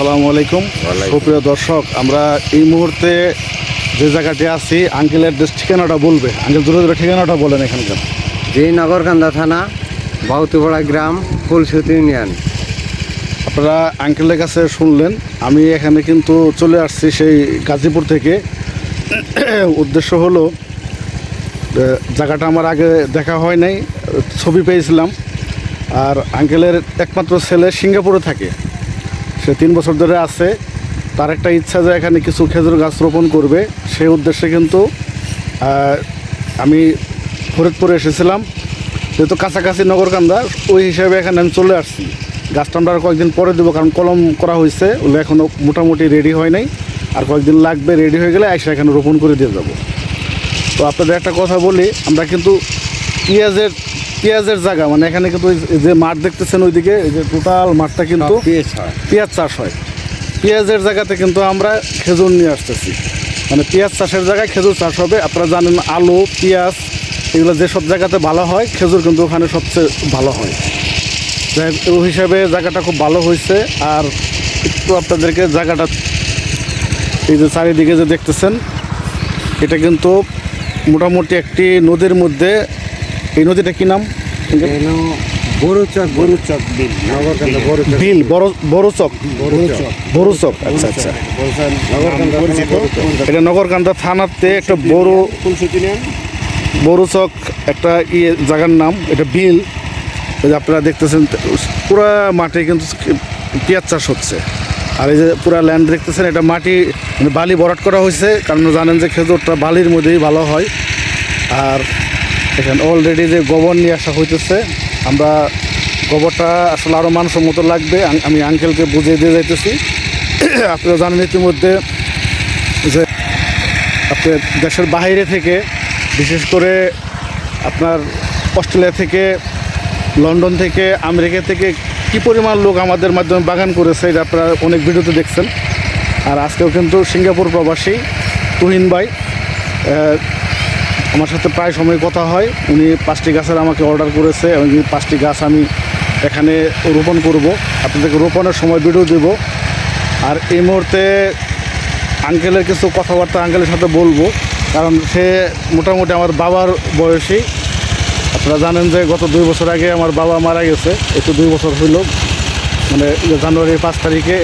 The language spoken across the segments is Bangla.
আসসালামু আলাইকুম। সুপ্রিয় দর্শক আমরা এই মুহূর্তে যে জায়গাটি আছি আঙ্কেলের যে ঠিকানাটা বলবে। আঙ্কেল দূরে দূরে ঠিকানাটা বলেন এখানকার। জি নগরকান্দা থানা বাউতুপাড়া গ্রাম ফুলসুতি ইউনিয়ন। আপনারা আঙ্কেলের কাছে শুনলেন আমি এখানে কিন্তু চলে আসছি সেই গাজীপুর থেকে। উদ্দেশ্য হলো জায়গাটা আমার আগে দেখা হয় নাই ছবি পেয়েছিলাম। আর আঙ্কেলের একমাত্র ছেলে সিঙ্গাপুরে থাকে। সে তিন বছর ধরে আছে। তার একটা ইচ্ছা যে এখানে কিছু খেজুর গাছ রোপণ করবে। সেই উদ্দেশ্যে কিন্তু আমি ফরিদপুরে এসেছিলাম। যেহেতু কাছাকাছি নগরকান্দা, ওই হিসাবে এখানে আমি চলে আসছি। গাছটা আমরা কয়েকদিন পরে দেবো, কারণ কলম করা হয়েছে। ওগুলো এখনও মোটামুটি রেডি হয় নাই। আর কয়েকদিন লাগবে, রেডি হয়ে গেলে এসে এখানে রোপণ করে দিয়ে যাব। তো আপনাদের একটা কথা বলি, আমরা কিন্তু পেঁয়াজের পেঁয়াজের জায়গা মানে এখানে কিন্তু যে মাঠ দেখতেছেন ওইদিকে এই যে টোটাল মাঠটা কিন্তু পেঁয়াজ চাষ হয়। পেঁয়াজের জায়গাতে কিন্তু আমরা খেজুর নিয়ে আসতেছি। মানে পেঁয়াজ চাষের জায়গায় খেজুর চাষ হবে। আপনারা জানেন আলু পেঁয়াজ এগুলো যেসব জায়গাতে ভালো হয় খেজুর কিন্তু ওখানে সবচেয়ে ভালো হয়। যাই ওই হিসাবে জায়গাটা খুব ভালো হয়েছে। আর একটু আপনাদেরকে জায়গাটা এই যে চারিদিকে যে দেখতেছেন এটা কিন্তু মোটামুটি একটি নদীর মধ্যে এই নদীটা কি নাম? বড়ুচক বড়ুচক বিল নগরকান্দা বড়ুচক বিল বড় বড় চক বড়ুচক। বড় আচ্ছা আচ্ছা। এটা নগরকান্দা থানাতে একটা বড় একটা ইয়ে জায়গার নাম এটা বিল। আপনারা দেখতেছেন পুরা মাঠে কিন্তু পেঁয়াজ চাষ হচ্ছে। আর এই যে পুরা ল্যান্ড দেখতেছেন এটা মাটি বালি ভরাট করা হয়েছে কারণ জানেন যে খেজুরটা বালির মধ্যেই ভালো হয়। আর এখানে অলরেডি যে গোবর নিয়ে আসা হইতেছে, আমরা গোবরটা আসলে আরও মানসম্মত লাগবে। আং- আমি আঙ্কেলকে বুঝিয়ে দিয়ে যাইতেছি। আপনারা জানেন ইতিমধ্যে যে আপনার দেশের বাইরে থেকে, বিশেষ করে আপনার অস্ট্রেলিয়া থেকে, লন্ডন থেকে, আমেরিকা থেকে কি পরিমাণ লোক আমাদের মাধ্যমে বাগান করেছে, এটা আপনারা অনেক ভিডিওতে দেখছেন। আর আজকেও কিন্তু সিঙ্গাপুর প্রবাসী তুহিন ভাই আমার সাথে প্রায় সময় কথা হয়। উনি পাঁচটি গাছের আমাকে অর্ডার করেছে এবং পাঁচটি গাছ আমি এখানে রোপণ করব। আপনাদেরকে রোপণের সময় ভিডিও দেব। আর এই মুহূর্তে আঙ্কেলের কিছু কথাবার্তা আঙ্কেলের সাথে বলব। কারণ সে মোটামুটি আমার বাবার বয়সী। আপনারা জানেন যে গত দুই বছর আগে আমার বাবা মারা গেছে। একটু দুই বছর হইল। মানে জানুয়ারি পাঁচ তারিখে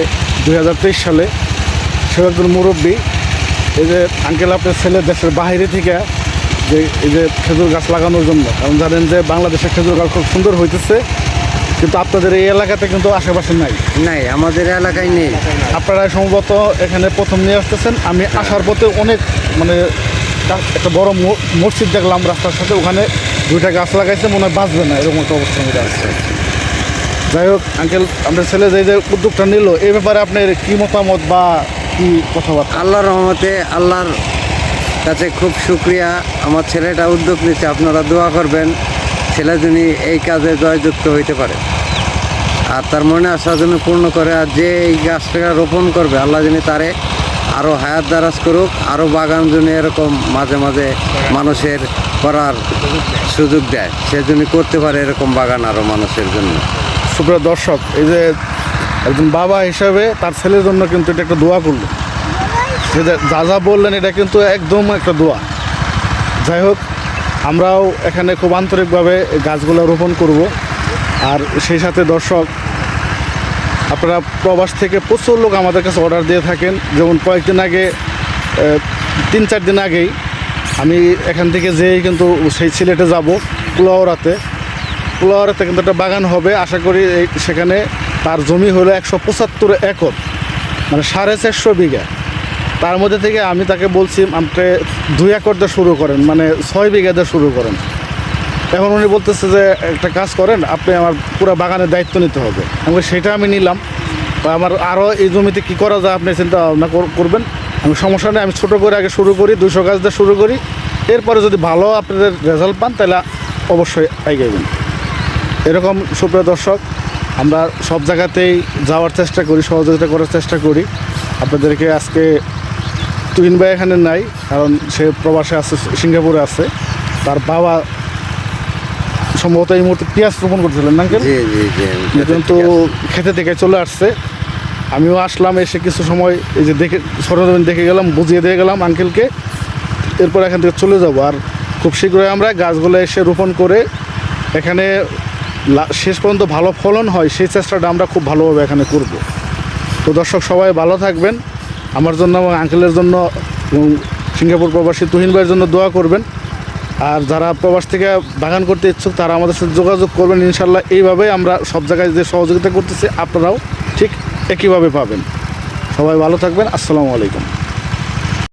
দু হাজার তেইশ সালে। সে একজন মুরব্বী। এই যে আঙ্কেল আপনার ছেলে দেশের বাইরে থেকে যে এই যে খেজুর গাছ লাগানোর জন্য। কারণ জানেন যে বাংলাদেশের খেজুর গাছ খুব সুন্দর হইতেছে কিন্তু আপনাদের এই এলাকাতে কিন্তু আশেপাশে নাই। নাই আমাদের এলাকায় নেই। আপনারা সম্ভবত এখানে প্রথম নিয়ে আসতেছেন। আমি আসার পথে অনেক মানে একটা বড় মসজিদ দেখলাম রাস্তার সাথে ওখানে দুইটা গাছ লাগাইছে মনে হয় বাঁচবে না এরকম একটা অবস্থা মধ্যে আছে যাই হোক আঙ্কেল আপনার ছেলে যে যে উদ্যোগটা নিল এই ব্যাপারে আপনার কী মতামত বা কি কথাবার্তা? আল্লাহর রহমতে আল্লাহর কাছে খুব শুক্রিয়া। আমার ছেলেটা উদ্যোগ নিচ্ছে, আপনারা দোয়া করবেন, ছেলে যিনি এই কাজে জয়যুক্ত হইতে পারে। আর তার মনে আশা যেন পূর্ণ করে, আর যে এই গাছটা রোপণ করবে, আল্লাহ যিনি তারে আরও হায়াত দারাজ করুক আরও বাগান জন্য এরকম মাঝে মাঝে মানুষের করার সুযোগ দেয়। সে যিনি করতে পারে এরকম বাগান আরও মানুষের জন্য। সুপ্রিয় দর্শক, এই যে একজন বাবা হিসাবে তার ছেলের জন্য কিন্তু এটা একটা দোয়া করল। যে যা বললেন, এটা কিন্তু একদম একটা দোয়া। যাই হোক, আমরাও এখানে খুব আন্তরিকভাবে গাছগুলো রোপণ করব। আর সেই সাথে দর্শক, আপনারা প্রবাস থেকে প্রচুর লোক আমাদের কাছে অর্ডার দিয়ে থাকেন। যেমন কয়েকদিন আগে তিন চার দিন আগেই আমি এখান থেকে যেই কিন্তু সেই সিলেটে যাব, কুলাওড়াতে। কুলাওয়ারাতে কিন্তু একটা বাগান হবে। আশা করি সেখানে তার জমি হলো একশো পঁচাত্তর একর মানে সাড়ে চারশো বিঘা। তার মধ্যে থেকে আমি তাকে বলছি, আপনি দুই একর দিয়ে শুরু করেন মানে ছয় বিঘা দিয়ে শুরু করেন। এখন উনি বলতেছে যে, একটা কাজ করেন, আপনি আমার পুরো বাগানের দায়িত্ব নিতে হবে। আমি সেটা আমি নিলাম। আমার আরও এই জমিতে কী করা যায় আপনি চিন্তা ভাবনা করবেন। আমি সমস্যা নেই, আমি ছোটো করে আগে শুরু করি দুশো গাছ দিয়ে শুরু করি। এরপরে যদি ভালো আপনাদের রেজাল্ট পান, তাহলে অবশ্যই এগিয়েবেন এরকম সুপ্রিয় দর্শক, আমরা সব জায়গাতেই যাওয়ার চেষ্টা করি, সহযোগিতা করার চেষ্টা করি। আপনাদেরকে আজকে তুহিন ভাই এখানে নাই কারণ সে প্রবাসে আছে সিঙ্গাপুরে আছে। তার বাবা সম্ভবত এই মুহূর্তে পেঁয়াজ রোপণ করছিলেন না কিন্তু খেতে থেকে চলে আসছে। আমিও আসলাম এসে কিছু সময় এই যে দেখে সরজমিন দেখে গেলাম বুঝিয়ে দিয়ে গেলাম আঙ্কেলকে। এরপর এখান থেকে চলে যাব। আর খুব শীঘ্রই আমরা গাছগুলো এসে রোপণ করে এখানে শেষ পর্যন্ত ভালো ফলন হয় সেই চেষ্টাটা আমরা খুব ভালোভাবে এখানে করব। তো দর্শক সবাই ভালো থাকবেন। আমার জন্য এবং আঙ্কেলের জন্য সিঙ্গাপুর প্রবাসী তুহিন ভাইয়ের জন্য দোয়া করবেন। আর যারা প্রবাস থেকে বাগান করতে ইচ্ছুক, তারা আমাদের সাথে যোগাযোগ করবেন। ইনশাল্লাহ এইভাবে আমরা সব জায়গায় যে সহযোগিতা করতেছি, আপনারাও ঠিক একইভাবে পাবেন। সবাই ভালো থাকবেন। আসসালামু আলাইকুম।